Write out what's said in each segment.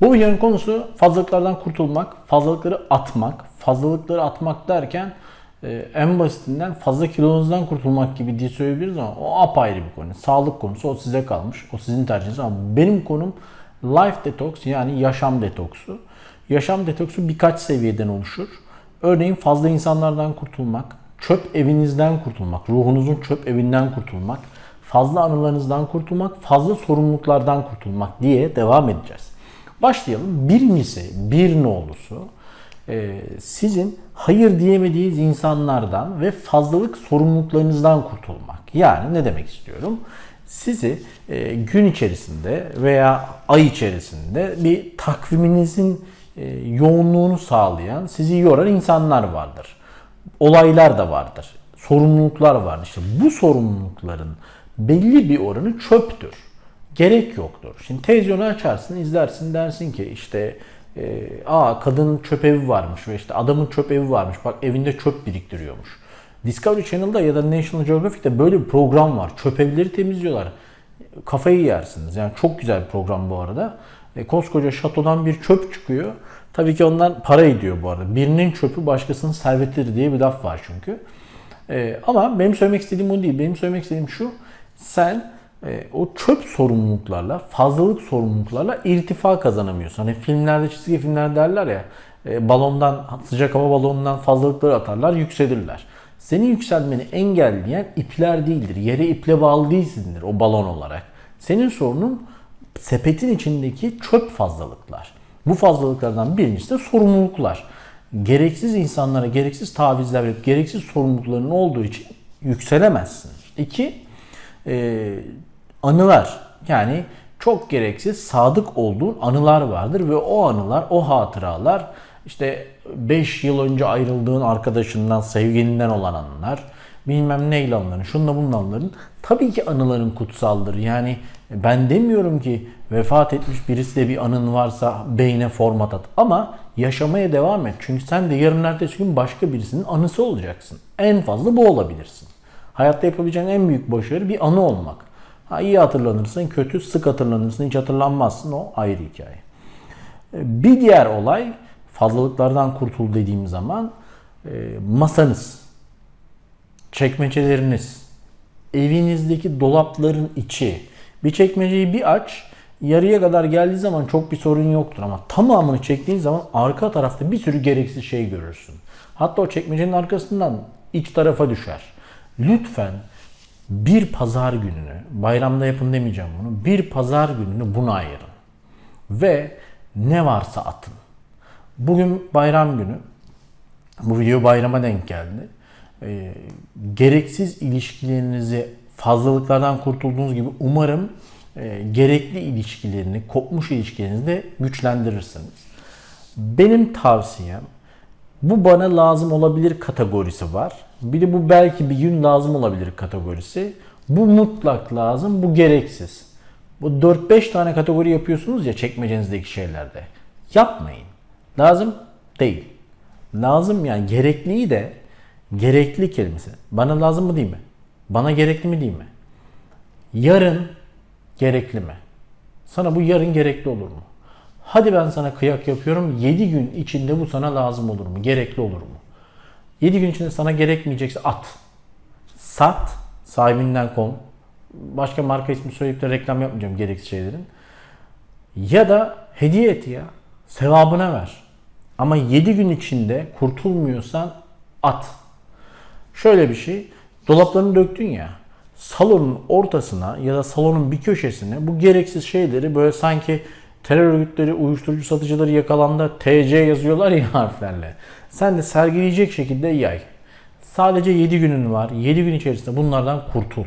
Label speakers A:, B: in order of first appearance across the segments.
A: Bu videonun konusu fazlalıklardan kurtulmak, fazlalıkları atmak. Fazlalıkları atmak derken e, en basitinden fazla kilonuzdan kurtulmak gibi diye söyleyebiliriz ama o apayrı bir konu. Sağlık konusu o size kalmış. O sizin tercihiniz ama benim konum life detox yani yaşam detoksu. Yaşam detoksu birkaç seviyeden oluşur. Örneğin fazla insanlardan kurtulmak, çöp evinizden kurtulmak, ruhunuzun çöp evinden kurtulmak, fazla anılarınızdan kurtulmak, fazla sorumluluklardan kurtulmak diye devam edeceğiz. Başlayalım. Birincisi, bir nolusu e, sizin hayır diyemediğiniz insanlardan ve fazlalık sorumluluklarınızdan kurtulmak. Yani ne demek istiyorum? Sizi e, gün içerisinde veya ay içerisinde bir takviminizin e, yoğunluğunu sağlayan, sizi yoran insanlar vardır. Olaylar da vardır. Sorumluluklar vardır. İşte bu sorumlulukların belli bir oranı çöptür. Gerek yoktur. Şimdi televizyonu açarsın, izlersin dersin ki işte e, aa kadının çöp evi varmış ve işte adamın çöp evi varmış. Bak evinde çöp biriktiriyormuş. Discovery Channel'da ya da National Geographic'te böyle bir program var. Çöp evleri temizliyorlar. Kafayı yersiniz. Yani çok güzel bir program bu arada. E, koskoca şatodan bir çöp çıkıyor. Tabii ki ondan para ediyor bu arada. Birinin çöpü başkasının servetidir diye bir laf var çünkü. E, ama benim söylemek istediğim o değil. Benim söylemek istediğim şu. Sen o çöp sorumluluklarla, fazlalık sorumluluklarla irtifa kazanamıyorsun. Hani filmlerde, çizgi filmler derler ya, e, balondan, sıcak hava balonundan fazlalıkları atarlar, yükselirler. Senin yükselmeni engelleyen ipler değildir. Yere iple bağlı değilsindir o balon olarak. Senin sorunun sepetin içindeki çöp fazlalıklar. Bu fazlalıklardan birincisi de sorumluluklar. Gereksiz insanlara gereksiz tavizler verip gereksiz sorumlulukların olduğu için yükselemezsin. İki, e, anılar. Yani çok gereksiz sadık olduğun anılar vardır ve o anılar, o hatıralar işte 5 yıl önce ayrıldığın arkadaşından, sevgilinden olan anılar, bilmem neyle anıların, şunla bunun anıların tabii ki anıların kutsaldır. Yani ben demiyorum ki vefat etmiş birisi de bir anın varsa beyne format at. Ama yaşamaya devam et. Çünkü sen de yarın ertesi gün başka birisinin anısı olacaksın. En fazla bu olabilirsin. Hayatta yapabileceğin en büyük başarı bir anı olmak. Ha, iyi hatırlanırsın, kötü, sık hatırlanırsın, hiç hatırlanmazsın. O ayrı hikaye. Bir diğer olay fazlalıklardan kurtul dediğim zaman e, masanız, çekmeceleriniz, evinizdeki dolapların içi. Bir çekmeceyi bir aç, yarıya kadar geldiği zaman çok bir sorun yoktur ama tamamını çektiğin zaman arka tarafta bir sürü gereksiz şey görürsün. Hatta o çekmecenin arkasından iç tarafa düşer. Lütfen bir pazar gününü, bayramda yapın demeyeceğim bunu, bir pazar gününü buna ayırın. Ve ne varsa atın. Bugün bayram günü. Bu video bayrama denk geldi. E, gereksiz ilişkilerinizi fazlalıklardan kurtulduğunuz gibi umarım e, gerekli ilişkilerini, kopmuş ilişkilerinizi de güçlendirirsiniz. Benim tavsiyem bu bana lazım olabilir kategorisi var. Bir de bu belki bir gün lazım olabilir kategorisi. Bu mutlak lazım, bu gereksiz. Bu 4-5 tane kategori yapıyorsunuz ya çekmecenizdeki şeylerde. Yapmayın. Lazım değil. Lazım yani gerekliyi de gerekli kelimesi. Bana lazım mı değil mi? Bana gerekli mi değil mi? Yarın gerekli mi? Sana bu yarın gerekli olur mu? Hadi ben sana kıyak yapıyorum. 7 gün içinde bu sana lazım olur mu? Gerekli olur mu? 7 gün içinde sana gerekmeyecekse at. Sat. Sahibinden kon. Başka marka ismi söyleyip de reklam yapmayacağım gereksiz şeylerin. Ya da hediye et ya. Sevabına ver. Ama 7 gün içinde kurtulmuyorsan at. Şöyle bir şey. Dolaplarını döktün ya. Salonun ortasına ya da salonun bir köşesine bu gereksiz şeyleri böyle sanki terör örgütleri, uyuşturucu satıcıları yakalandı TC yazıyorlar ya harflerle. Sen de sergileyecek şekilde yay. Sadece 7 günün var. 7 gün içerisinde bunlardan kurtul.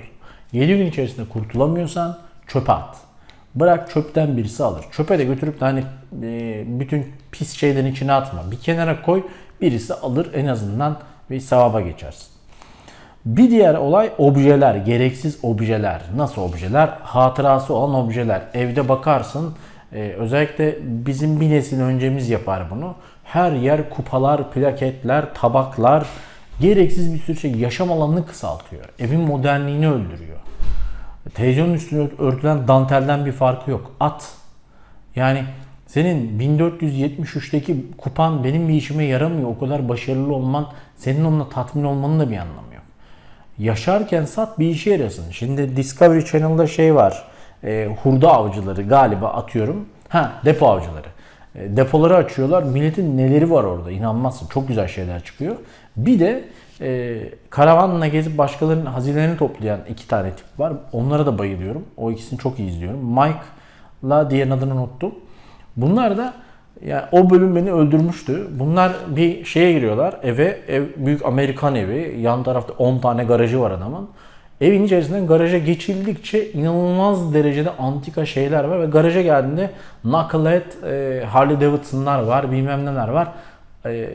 A: 7 gün içerisinde kurtulamıyorsan çöpe at. Bırak çöpten birisi alır. Çöpe de götürüp de hani e, bütün pis şeylerin içine atma. Bir kenara koy birisi alır en azından bir sevaba geçersin. Bir diğer olay objeler, gereksiz objeler. Nasıl objeler? Hatırası olan objeler. Evde bakarsın e, özellikle bizim bir nesil öncemiz yapar bunu. Her yer kupalar, plaketler, tabaklar, gereksiz bir sürü şey yaşam alanını kısaltıyor. Evin modernliğini öldürüyor. Televizyonun üstüne örtülen dantelden bir farkı yok. At. Yani Senin 1473'teki kupan benim bir işime yaramıyor. O kadar başarılı olman, senin onunla tatmin olmanın da bir anlamı yok. Yaşarken sat bir işe yarasın. Şimdi Discovery Channel'da şey var. E, hurda avcıları galiba atıyorum. Ha depo avcıları. E, depoları açıyorlar. Milletin neleri var orada inanmazsın. Çok güzel şeyler çıkıyor. Bir de e, karavanla gezip başkalarının hazinelerini toplayan iki tane tip var. Onlara da bayılıyorum. O ikisini çok iyi izliyorum. Mike'la diğer adını unuttum. Bunlar da yani o bölüm beni öldürmüştü. Bunlar bir şeye giriyorlar. Eve, ev büyük Amerikan evi. Yan tarafta 10 tane garajı var adamın. Evin içerisinden garaja geçildikçe inanılmaz derecede antika şeyler var ve garaja geldiğinde knucklehead, e, Harley Davidson'lar var, bilmem neler var. E,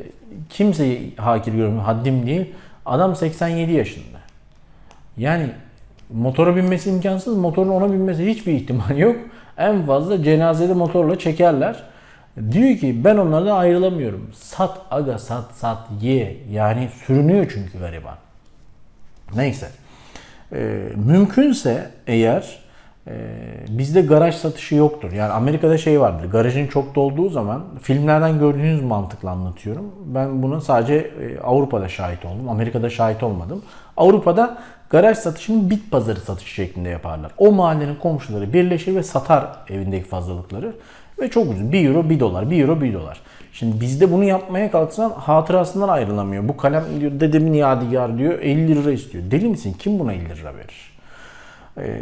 A: kimseyi hakir görmüyor, haddim değil. Adam 87 yaşında. Yani motora binmesi imkansız, motorun ona binmesi hiçbir ihtimal yok. En fazla cenazede motorla çekerler. Diyor ki ben onlardan ayrılamıyorum. Sat aga sat sat ye. Yani sürünüyor çünkü gariban. Neyse. Ee, mümkünse eğer e, bizde garaj satışı yoktur. Yani Amerika'da şey vardır. Garajın çok dolduğu zaman filmlerden gördüğünüz mantıkla anlatıyorum. Ben bunu sadece e, Avrupa'da şahit oldum. Amerika'da şahit olmadım. Avrupa'da garaj satışını bit pazarı satışı şeklinde yaparlar. O mahallenin komşuları birleşir ve satar evindeki fazlalıkları. Ve çok ucuz. 1 euro 1 dolar. 1 euro 1 dolar. Şimdi bizde bunu yapmaya kalksan hatırasından ayrılamıyor. Bu kalem diyor dedemin yadigar diyor 50 lira istiyor. Deli misin? Kim buna 50 lira verir? Ee,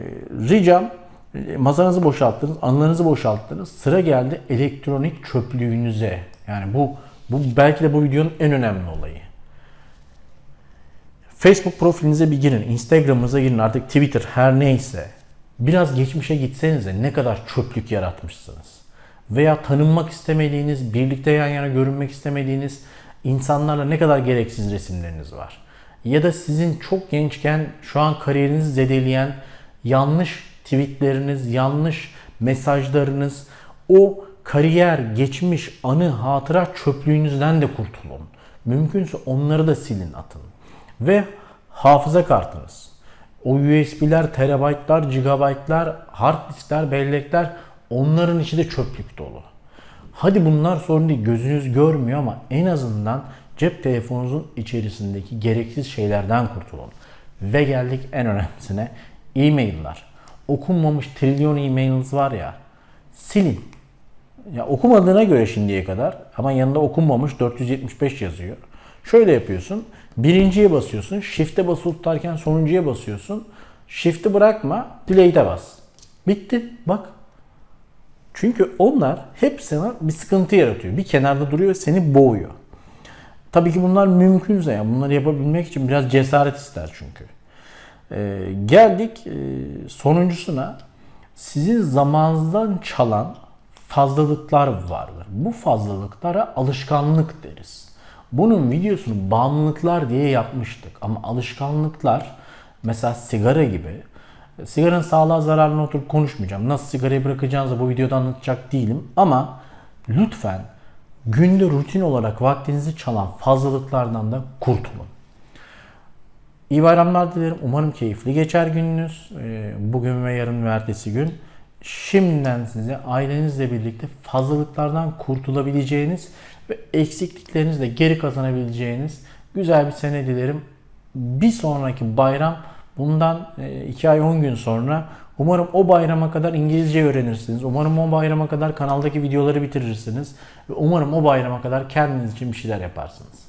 A: ricam e, masanızı boşalttınız, anılarınızı boşalttınız. Sıra geldi elektronik çöplüğünüze. Yani bu bu belki de bu videonun en önemli olayı. Facebook profilinize bir girin, Instagram'ınıza girin, artık Twitter her neyse. Biraz geçmişe gitsenize ne kadar çöplük yaratmışsınız. Veya tanınmak istemediğiniz, birlikte yan yana görünmek istemediğiniz insanlarla ne kadar gereksiz resimleriniz var. Ya da sizin çok gençken şu an kariyerinizi zedeleyen yanlış tweetleriniz, yanlış mesajlarınız, o kariyer, geçmiş, anı, hatıra çöplüğünüzden de kurtulun. Mümkünse onları da silin, atın. Ve hafıza kartınız. O USB'ler, terabaytlar, gigabaytlar, hard diskler, bellekler onların içi de çöplük dolu. Hadi bunlar sorun değil, gözünüz görmüyor ama en azından cep telefonunuzun içerisindeki gereksiz şeylerden kurtulun. Ve geldik en önemlisine, e-mail'lar. Okunmamış trilyon e-mailiniz var ya, silin. Ya okumadığına göre şimdiye kadar ama yanında okunmamış 475 yazıyor. Şöyle yapıyorsun. Birinciye basıyorsun. Shift'e basılı tutarken sonuncuya basıyorsun. Shift'i bırakma. Delete'e bas. Bitti. Bak. Çünkü onlar hep sana bir sıkıntı yaratıyor. Bir kenarda duruyor seni boğuyor. Tabii ki bunlar mümkünse yani bunları yapabilmek için biraz cesaret ister çünkü. Ee, geldik e, sonuncusuna. Sizin zamanınızdan çalan fazlalıklar vardır. Bu fazlalıklara alışkanlık deriz. Bunun videosunu bağımlılıklar diye yapmıştık. Ama alışkanlıklar mesela sigara gibi sigaranın sağlığa zararını oturup konuşmayacağım. Nasıl sigarayı bırakacağınızı bu videoda anlatacak değilim. Ama lütfen günde rutin olarak vaktinizi çalan fazlalıklardan da kurtulun. İyi bayramlar dilerim. Umarım keyifli geçer gününüz. Ee, Bugün ve yarın ve ertesi gün. Şimdiden size ailenizle birlikte fazlalıklardan kurtulabileceğiniz ve eksikliklerinizle geri kazanabileceğiniz güzel bir sene dilerim. Bir sonraki bayram bundan 2 ay 10 gün sonra umarım o bayrama kadar İngilizce öğrenirsiniz. Umarım o bayrama kadar kanaldaki videoları bitirirsiniz. Ve umarım o bayrama kadar kendiniz için bir şeyler yaparsınız.